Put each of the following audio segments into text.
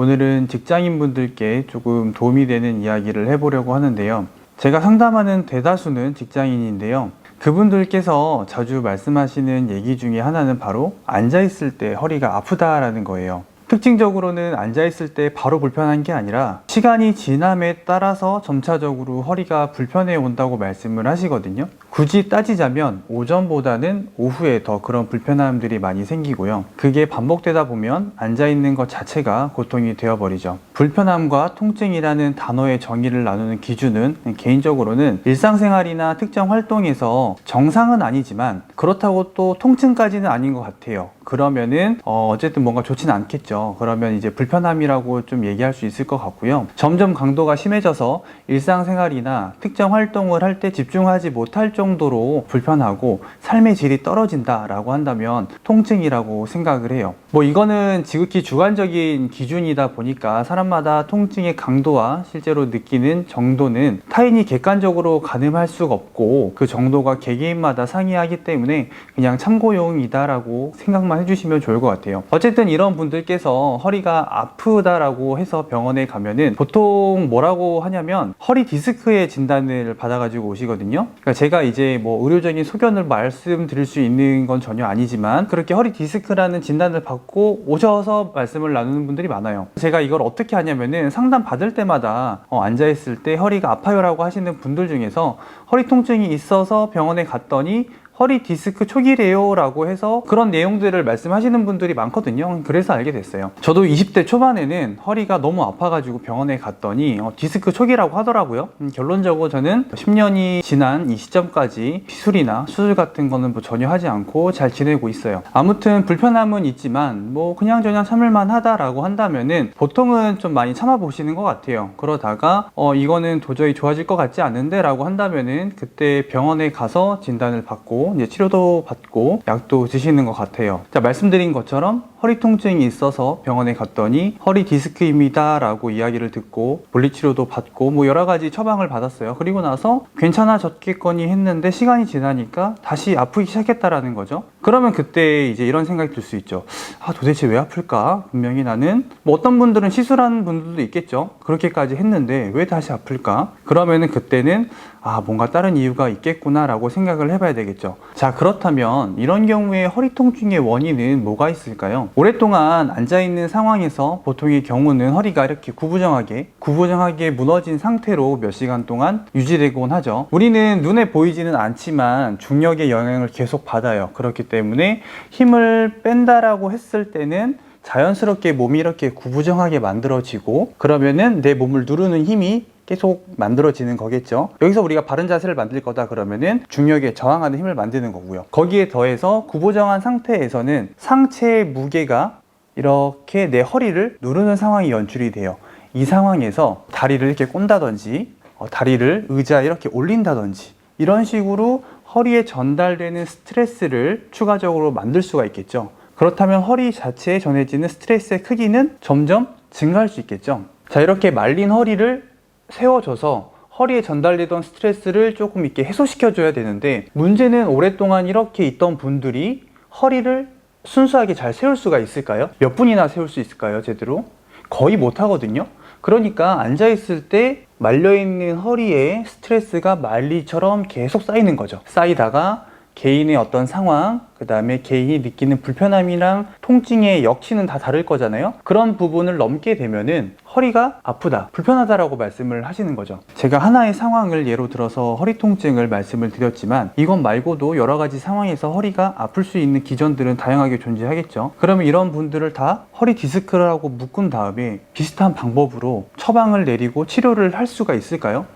오늘은 직장인분들께 조금 도움이 되는 이야기를 해보려고 하는데요. 제가 상담하는 대다수는 직장인인데요. 그분들께서 자주 말씀하시는 얘기 중에 하나는 바로 앉아있을 때 허리가 아프다라는 거예요. 특징적으로는 앉아있을 때 바로 불편한 게 아니라 시간이 지남에 따라서 점차적으로 허리가 불편해 온다고 말씀을 하시거든요. 굳이 따지자면 오전보다는 오후에 더 그런 불편함들이 많이 생기고요. 그게 반복되다 보면 앉아있는 것 자체가 고통이 되어버리죠. 불편함과 통증이라는 단어의 정의를 나누는 기준은 개인적으로는 일상생활이나 특정 활동에서 정상은 아니지만 그렇다고 또 통증까지는 아닌 것 같아요. 그러면은 어, 어쨌든 뭔가 좋지는 않겠죠. 그러면 이제 불편함이라고 좀 얘기할 수 있을 것 같고요. 점점 강도가 심해져서 일상생활이나 특정 활동을 할 때 집중하지 못할 정도로 불편하고 삶의 질이 떨어진다라고 한다면 통증이라고 생각을 해요. 뭐 이거는 지극히 주관적인 기준이다 보니까 사람마다 통증의 강도와 실제로 느끼는 정도는 타인이 객관적으로 가늠할 수가 없고 그 정도가 개개인마다 상이하기 때문에 그냥 참고용이다라고 생각 만 해주시면 좋을 것 같아요. 어쨌든 이런 분들께서 허리가 아프다라고 해서 병원에 가면은 보통 뭐라고 하냐면 허리 디스크의 진단을 받아가지고 오시거든요. 그러니까 제가 이제 뭐 의료적인 소견을 말씀드릴 수 있는 건 전혀 아니지만 그렇게 허리 디스크라는 진단을 받고 오셔서 말씀을 나누는 분들이 많아요. 제가 이걸 어떻게 하냐면은 상담 받을 때마다 어, 앉아있을 때 허리가 아파요라고 하시는 분들 중에서 허리 통증이 있어서 병원에 갔더니 허리 디스크 초기래요 라고 해서 그런 내용들을 말씀하시는 분들이 많거든요. 그래서 알게 됐어요. 저도 20대 초반에는 허리가 너무 아파가지고 병원에 갔더니 어, 디스크 초기라고 하더라고요. 음, 결론적으로 저는 10년이 지난 이 시점까지 시술이나 수술 같은 거는 뭐 전혀 하지 않고 잘 지내고 있어요. 아무튼 불편함은 있지만 뭐 그냥 저냥 참을만 하다라고 한다면은 보통은 좀 많이 참아보시는 것 같아요. 그러다가 어 이거는 도저히 좋아질 것 같지 않은데 라고 한다면은 그때 병원에 가서 진단을 받고 이제 치료도 받고 약도 드시는 것 같아요. 자, 말씀드린 것처럼 허리 통증이 있어서 병원에 갔더니 허리 디스크입니다 라고 이야기를 듣고 물리치료도 받고 뭐 여러 가지 처방을 받았어요. 그리고 나서 괜찮아졌겠거니 했는데 시간이 지나니까 다시 아프기 시작했다라는 거죠. 그러면 그때 이제 이런 생각이 들 수 있죠. 아, 도대체 왜 아플까? 분명히 나는 뭐 어떤 분들은 시술한 분들도 있겠죠. 그렇게까지 했는데 왜 다시 아플까? 그러면은 그때는 아, 뭔가 다른 이유가 있겠구나라고 생각을 해봐야 되겠죠. 자, 그렇다면 이런 경우에 허리 통증의 원인은 뭐가 있을까요? 오랫동안 앉아있는 상황에서 보통의 경우는 허리가 이렇게 구부정하게, 구부정하게 무너진 상태로 몇 시간 동안 유지되곤 하죠. 우리는 눈에 보이지는 않지만 중력의 영향을 계속 받아요. 그렇기 때문에 힘을 뺀다라고 했을 때는 자연스럽게 몸이 이렇게 구부정하게 만들어지고 그러면은 내 몸을 누르는 힘이 계속 만들어지는 거겠죠. 여기서 우리가 바른 자세를 만들 거다 그러면은 중력에 저항하는 힘을 만드는 거고요. 거기에 더해서 구부정한 상태에서는 상체의 무게가 이렇게 내 허리를 누르는 상황이 연출이 돼요. 이 상황에서 다리를 이렇게 꼰다든지 어, 다리를 의자에 이렇게 올린다든지 이런 식으로 허리에 전달되는 스트레스를 추가적으로 만들 수가 있겠죠. 그렇다면 허리 자체에 전해지는 스트레스의 크기는 점점 증가할 수 있겠죠. 자, 이렇게 말린 허리를 세워줘서 허리에 전달되던 스트레스를 조금 이렇게 해소시켜줘야 되는데 문제는 오랫동안 이렇게 있던 분들이 허리를 순수하게 잘 세울 수가 있을까요? 몇 분이나 세울 수 있을까요, 제대로? 거의 못 하거든요. 그러니까 앉아있을 때 말려있는 허리에 스트레스가 말리처럼 계속 쌓이는 거죠. 쌓이다가 개인의 어떤 상황, 그 다음에 개인이 느끼는 불편함이랑 통증의 역치는 다 다를 거잖아요. 그런 부분을 넘게 되면은 허리가 아프다, 불편하다라고 말씀을 하시는 거죠. 제가 하나의 상황을 예로 들어서 허리 통증을 말씀을 드렸지만 이것 말고도 여러 가지 상황에서 허리가 아플 수 있는 기전들은 다양하게 존재하겠죠. 그러면 이런 분들을 다 허리 디스크라고 묶은 다음에 비슷한 방법으로 처방을 내리고 치료를 할 수가 있을까요?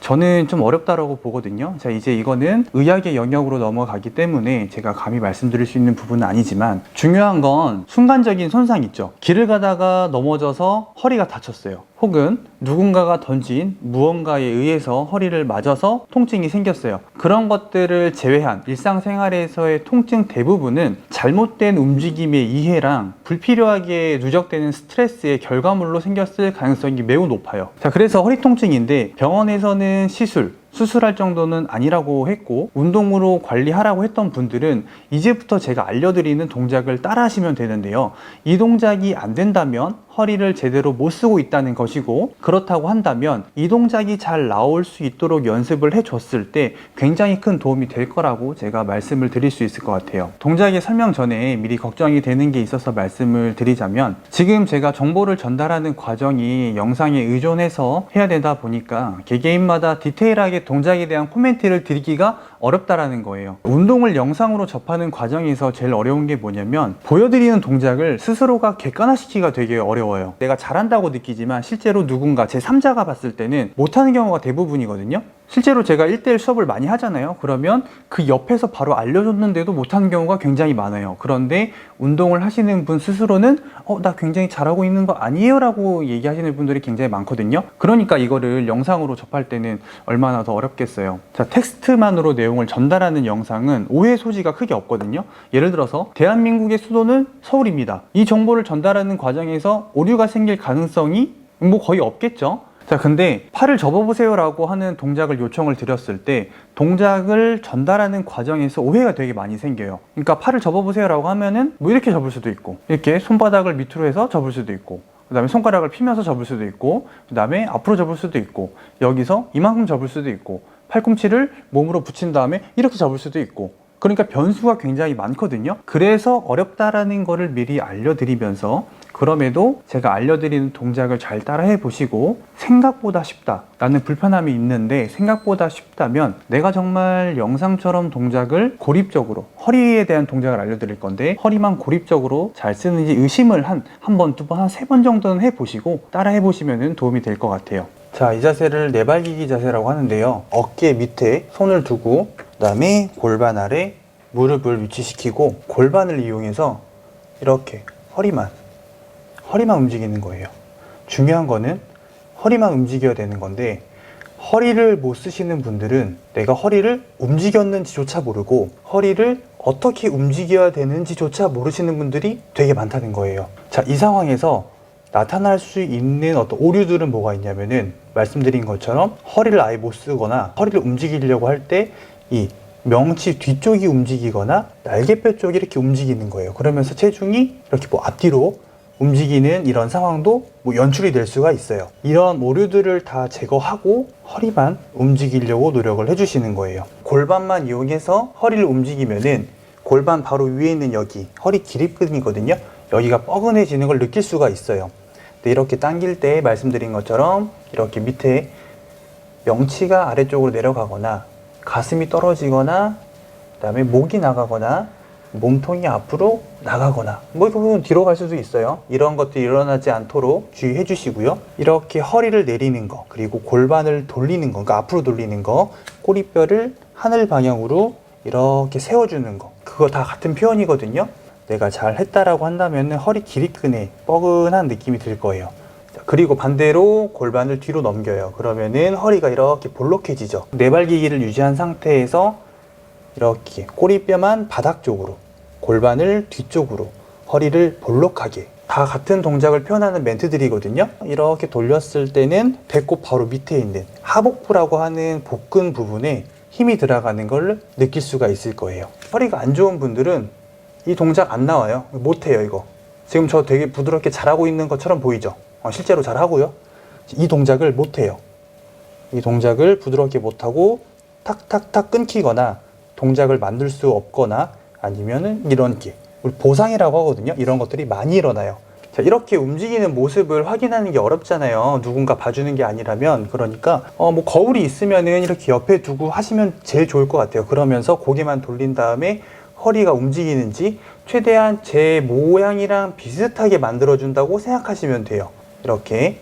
저는 좀 어렵다라고 보거든요. 자, 이제 이거는 의학의 영역으로 넘어가기 때문에 제가 감히 말씀드릴 수 있는 부분은 아니지만 중요한 건 순간적인 손상 있죠. 길을 가다가 넘어져서 허리가 다쳤어요. 혹은 누군가가 던진 무언가에 의해서 허리를 맞아서 통증이 생겼어요. 그런 것들을 제외한 일상생활에서의 통증 대부분은 잘못된 움직임의 이해랑 불필요하게 누적되는 스트레스의 결과물로 생겼을 가능성이 매우 높아요. 자, 그래서 허리 통증인데 병원에서 는 시술, 수술할 정도는 아니라고 했고 운동으로 관리하라고 했던 분들은 이제부터 제가 알려드리는 동작을 따라 하시면 되는데요. 이 동작이 안 된다면 허리를 제대로 못 쓰고 있다는 것이고 그렇다고 한다면 이 동작이 잘 나올 수 있도록 연습을 해줬을 때 굉장히 큰 도움이 될 거라고 제가 말씀을 드릴 수 있을 것 같아요. 동작의 설명 전에 미리 걱정이 되는 게 있어서 말씀을 드리자면 지금 제가 정보를 전달하는 과정이 영상에 의존해서 해야 되다 보니까 개개인마다 디테일하게 동작에 대한 코멘트를 드리기가 어렵다라는 거예요. 운동을 영상으로 접하는 과정에서 제일 어려운 게 뭐냐면 보여드리는 동작을 스스로가 객관화시키기가 되게 어려워요. 내가 잘한다고 느끼지만 실제로 누군가 제 3자가 봤을 때는 못하는 경우가 대부분이거든요. 실제로 제가 1대1 수업을 많이 하잖아요. 그러면 그 옆에서 바로 알려줬는데도 못하는 경우가 굉장히 많아요. 그런데 운동을 하시는 분 스스로는 어, 나 굉장히 잘하고 있는 거 아니에요? 라고 얘기하시는 분들이 굉장히 많거든요. 그러니까 이거를 영상으로 접할 때는 얼마나 더 어렵겠어요. 자, 텍스트만으로 내용을 전달하는 영상은 오해 소지가 크게 없거든요. 예를 들어서 대한민국의 수도는 서울입니다. 이 정보를 전달하는 과정에서 오류가 생길 가능성이 뭐 거의 없겠죠. 자, 근데 팔을 접어보세요라고 하는 동작을 요청을 드렸을 때 동작을 전달하는 과정에서 오해가 되게 많이 생겨요. 그러니까 팔을 접어보세요라고 하면은 뭐 이렇게 접을 수도 있고, 이렇게 손바닥을 밑으로 해서 접을 수도 있고, 그 다음에 손가락을 피면서 접을 수도 있고, 그 다음에 앞으로 접을 수도 있고, 여기서 이만큼 접을 수도 있고, 팔꿈치를 몸으로 붙인 다음에 이렇게 접을 수도 있고, 그러니까 변수가 굉장히 많거든요. 그래서 어렵다라는 거를 미리 알려드리면서 그럼에도 제가 알려드리는 동작을 잘 따라해 보시고 생각보다 쉽다 라는 불편함이 있는데 생각보다 쉽다면 내가 정말 영상처럼 동작을 고립적으로 허리에 대한 동작을 알려드릴 건데 허리만 고립적으로 잘 쓰는지 의심을 한 한 번, 두 번, 한 세 번 정도는 해 보시고 따라해 보시면 도움이 될 것 같아요. 자, 이 자세를 네발기기 자세라고 하는데요. 어깨 밑에 손을 두고 그 다음에 골반 아래 무릎을 위치시키고 골반을 이용해서 이렇게 허리만 허리만 움직이는 거예요. 중요한 거는 허리만 움직여야 되는 건데 허리를 못 쓰시는 분들은 내가 허리를 움직였는지조차 모르고 허리를 어떻게 움직여야 되는지조차 모르시는 분들이 되게 많다는 거예요. 자, 이 상황에서 나타날 수 있는 어떤 오류들은 뭐가 있냐면은 말씀드린 것처럼 허리를 아예 못 쓰거나 허리를 움직이려고 할 때 이 명치 뒤쪽이 움직이거나 날개뼈 쪽이 이렇게 움직이는 거예요. 그러면서 체중이 이렇게 뭐 앞뒤로 움직이는 이런 상황도 뭐 연출이 될 수가 있어요. 이런 오류들을 다 제거하고 허리만 움직이려고 노력을 해주시는 거예요. 골반만 이용해서 허리를 움직이면은 골반 바로 위에 있는 여기 허리 기립근이거든요. 여기가 뻐근해지는 걸 느낄 수가 있어요. 근데 이렇게 당길 때 말씀드린 것처럼 이렇게 밑에 명치가 아래쪽으로 내려가거나 가슴이 떨어지거나 그다음에 목이 나가거나 몸통이 앞으로 나가거나 뭐이 부분은 뒤로 갈 수도 있어요. 이런 것들이 일어나지 않도록 주의해 주시고요. 이렇게 허리를 내리는 거 그리고 골반을 돌리는 거 그러니까 앞으로 돌리는 거 꼬리뼈를 하늘 방향으로 이렇게 세워주는 거 그거 다 같은 표현이거든요. 내가 잘 했다라고 한다면 허리 기립근에 뻐근한 느낌이 들 거예요. 자, 그리고 반대로 골반을 뒤로 넘겨요. 그러면은 허리가 이렇게 볼록해지죠. 네발기기를 유지한 상태에서 이렇게 꼬리뼈만 바닥 쪽으로 골반을 뒤쪽으로 허리를 볼록하게 다 같은 동작을 표현하는 멘트들이거든요. 이렇게 돌렸을 때는 배꼽 바로 밑에 있는 하복부라고 하는 복근 부분에 힘이 들어가는 걸 느낄 수가 있을 거예요. 허리가 안 좋은 분들은 이 동작 안 나와요. 못해요 이거. 지금 저 되게 부드럽게 잘하고 있는 것처럼 보이죠? 어, 실제로 잘하고요. 이 동작을 못해요. 이 동작을 부드럽게 못하고 탁탁탁 끊기거나 동작을 만들 수 없거나 아니면은 이런 게 우리 보상이라고 하거든요. 이런 것들이 많이 일어나요. 자, 이렇게 움직이는 모습을 확인하는 게 어렵잖아요. 누군가 봐주는 게 아니라면. 그러니까, 어, 뭐, 거울이 있으면은 이렇게 옆에 두고 하시면 제일 좋을 것 같아요. 그러면서 고개만 돌린 다음에 허리가 움직이는지 최대한 제 모양이랑 비슷하게 만들어준다고 생각하시면 돼요. 이렇게.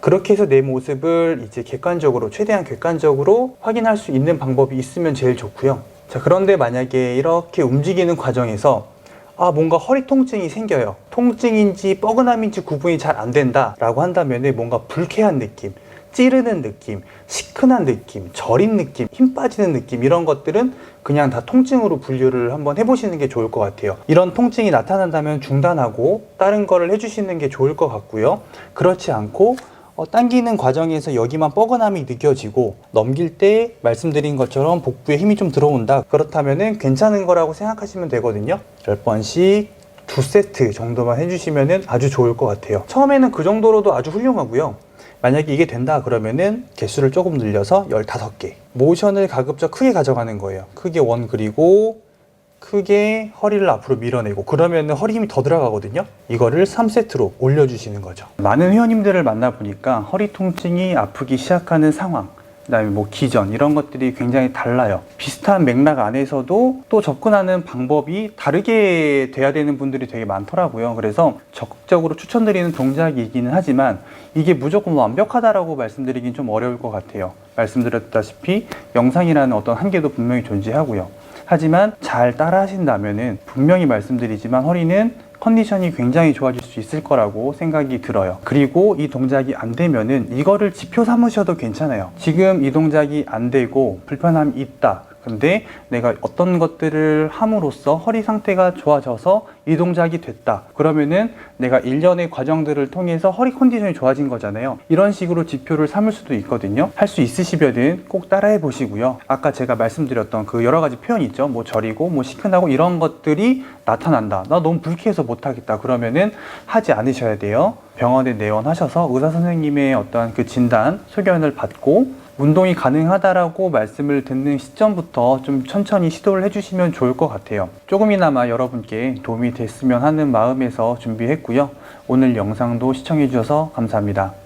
그렇게 해서 내 모습을 이제 객관적으로, 최대한 객관적으로 확인할 수 있는 방법이 있으면 제일 좋고요. 자, 그런데 만약에 이렇게 움직이는 과정에서 아, 뭔가 허리 통증이 생겨요. 통증인지 뻐근함인지 구분이 잘 안 된다 라고 한다면 뭔가 불쾌한 느낌, 찌르는 느낌, 시큰한 느낌, 저린 느낌, 힘 빠지는 느낌 이런 것들은 그냥 다 통증으로 분류를 한번 해보시는 게 좋을 것 같아요. 이런 통증이 나타난다면 중단하고 다른 거를 해주시는 게 좋을 것 같고요. 그렇지 않고 어, 당기는 과정에서 여기만 뻐근함이 느껴지고 넘길 때 말씀드린 것처럼 복부에 힘이 좀 들어온다. 그렇다면은 괜찮은 거라고 생각하시면 되거든요. 10번씩 두 세트 정도만 해주시면은 아주 좋을 것 같아요. 처음에는 그 정도로도 아주 훌륭하고요. 만약에 이게 된다 그러면은 개수를 조금 늘려서 15개. 모션을 가급적 크게 가져가는 거예요. 크게 원 그리고 크게 허리를 앞으로 밀어내고 그러면 허리 힘이 더 들어가거든요. 이거를 3세트로 올려주시는 거죠. 많은 회원님들을 만나보니까 허리 통증이 아프기 시작하는 상황, 그다음에 뭐 기전 이런 것들이 굉장히 달라요. 비슷한 맥락 안에서도 또 접근하는 방법이 다르게 돼야 되는 분들이 되게 많더라고요. 그래서 적극적으로 추천드리는 동작이기는 하지만 이게 무조건 완벽하다라고 말씀드리긴 좀 어려울 것 같아요. 말씀드렸다시피 영상이라는 어떤 한계도 분명히 존재하고요. 하지만 잘 따라 하신다면은 분명히 말씀드리지만 허리는 컨디션이 굉장히 좋아질 수 있을 거라고 생각이 들어요. 그리고 이 동작이 안 되면은 이거를 지표 삼으셔도 괜찮아요. 지금 이 동작이 안 되고 불편함이 있다. 근데 내가 어떤 것들을 함으로써 허리 상태가 좋아져서 이 동작이 됐다. 그러면은 내가 일련의 과정들을 통해서 허리 컨디션이 좋아진 거잖아요. 이런 식으로 지표를 삼을 수도 있거든요. 할 수 있으시면은 꼭 따라해 보시고요. 아까 제가 말씀드렸던 그 여러 가지 표현 있죠. 뭐 저리고 뭐 시큰하고 이런 것들이 나타난다. 나 너무 불쾌해서 못 하겠다. 그러면은 하지 않으셔야 돼요. 병원에 내원하셔서 의사 선생님의 어떤 그 진단, 소견을 받고 운동이 가능하다라고 말씀을 듣는 시점부터 좀 천천히 시도를 해주시면 좋을 것 같아요. 조금이나마 여러분께 도움이 됐으면 하는 마음에서 준비했고요. 오늘 영상도 시청해주셔서 감사합니다.